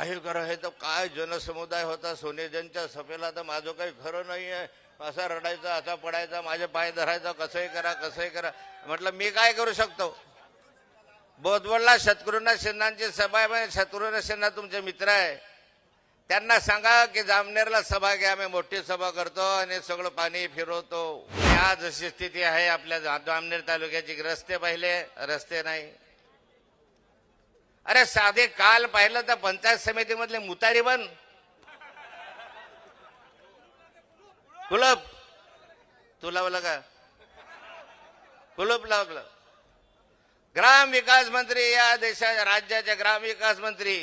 काही खरं हे तर काय जनसमुदाय होता सोनेजनच्या सभेला तर माझं काही खरं नाही आहे असा रडायचा असा पडायचा माझे पाय धरायचा कसंही करा कसंही करा. म्हटलं मी काय करू शकतो? बोधवडला शत्रुघ्न सिन्हांची सभा आहे शत्रुघ्न सिन्हा तुमचे मित्र आहे. त्यांना सांगा की जामनेरला सभा घ्या आम्ही मोठी सभा करतो आणि सगळं पाणी फिरवतो. या जशी स्थिती आहे आपल्या जामनेर तालुक्याची रस्ते पाहिले रस्ते नाही. अरे साधे काल पाहिलं तर पंचायत समितीमधले मुतारी बन. कुलप. तू लावलं का? कुलप लावलं ग्राम विकास मंत्री या देशाच्या राज्याचे ग्राम विकास मंत्री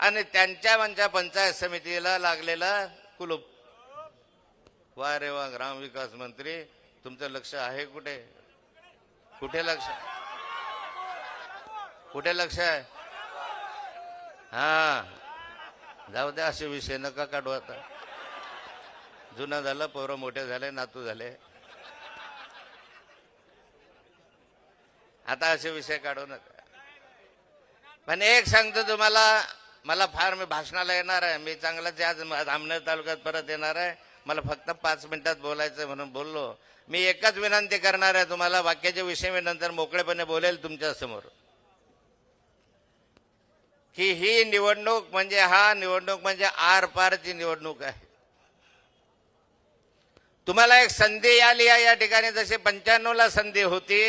आणि त्यांच्या म्हणजे पंचायत समितीला लागलेला कुलूप. वा रे वा ग्राम विकास मंत्री. तुमचं लक्ष आहे कुठे? कुठे लक्ष? कुठे लक्ष आहे? हा. जाऊ द्या असे विषय नका काढू आता. जुनं झालं पोरं मोठे झाले नातू झाले. आता असे विषय काढू नका. पण एक सांगतो तुम्हाला मला फार मी भाषणाला येणार आहे. मी चांगलाच आज जामनेर तालुक्यात परत येणार आहे. मला फक्त पाच मिनिटात बोलायचं म्हणून बोललो. मी एकच विनंती करणार आहे तुम्हाला वाक्याच्या विषय मी नंतर मोकळेपणे बोलेल तुमच्यासमोर की ही निवडणूक म्हणजे हा निवडणूक म्हणजे आरपारची निवडणूक आहे. तुम्हाला एक संधी आली आहे या ठिकाणी जशी पंच्याण्णवला संधी होती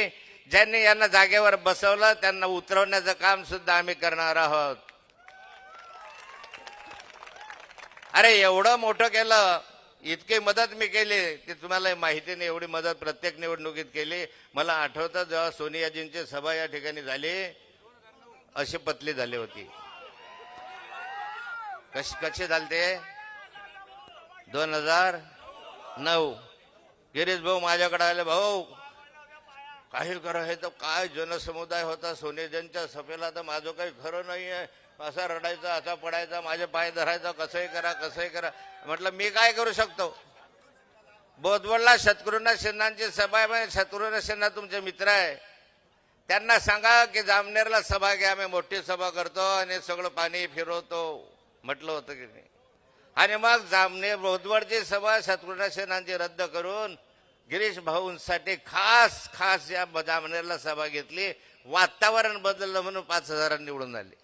ज्यांनी यांना जागेवर बसवलं त्यांना उतरवण्याचं काम सुद्धा आम्ही करणार आहोत. अरे एवढं मोठं केलं इतकी मदत मी केली ती तुम्हाला माहिती नाही एवढी मदत प्रत्येक निवडणुकीत केली. मला आठवतं जेव्हा सोनियाजींची सभा या ठिकाणी झाली अशी पतली झाली होती. कसे झाले ते दोन हजार नऊ. गिरीश भाऊ माझ्याकडे आले भाऊ काही खरं हे तर काय जनसमुदाय होता सोनेजनच्या सभेला तर माझं काही खरं नाही आहे. असा रडायचा असा पडायचा माझे पाय धरायचा कसंही करा कसंही करा. म्हटलं मी काय करू शकतो? बोधवडला शत्रुघ्न सिन्हांची सभा आहे शत्रुघ्न सिन्हा तुमचे मित्र आहे. त्यांना सांगा की जामनेरला सभा घ्या आम्ही मोठी सभा करतो आणि सगळं पाणी फिरवतो म्हटलं होतं की नाही. आणि मग जामनेर बोधवडची सभा शत्रुघ्न सेनांची रद्द करून गिरीश भाऊंसाठी खास खास या जामनेरला सभा घेतली. वातावरण बदललं म्हणून पाच हजारांनी निवडून आली.